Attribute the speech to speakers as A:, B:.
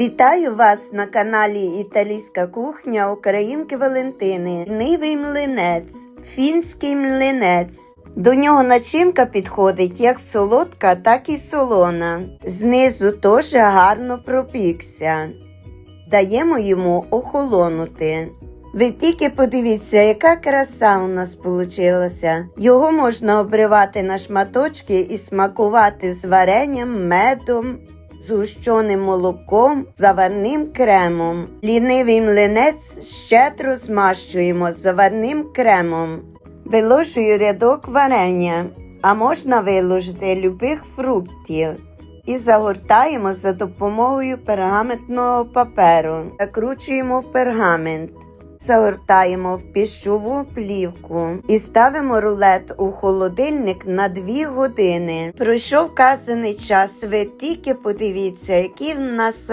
A: Вітаю вас на каналі Італійська кухня Українки Валентини. Нивий млинець, фінський млинець. До нього начинка підходить як солодка, так і солона. Знизу теж гарно пропікся. Даємо йому охолонути. Ви тільки подивіться, яка краса у нас получилася. Його можна обривати на шматочки і смакувати з варенням, медом, згущеним молоком, заварним кремом. Лінивий млинець щедро змащуємо заварним кремом. Виложую рядок варення, а можна виложити любих фруктів. І загортаємо за допомогою пергаментного паперу. Закручуємо в пергамент. Загортаємо в піщову плівку і ставимо рулет у холодильник на 2 години. Пройшов вказаний час. Ви тільки подивіться, який в нас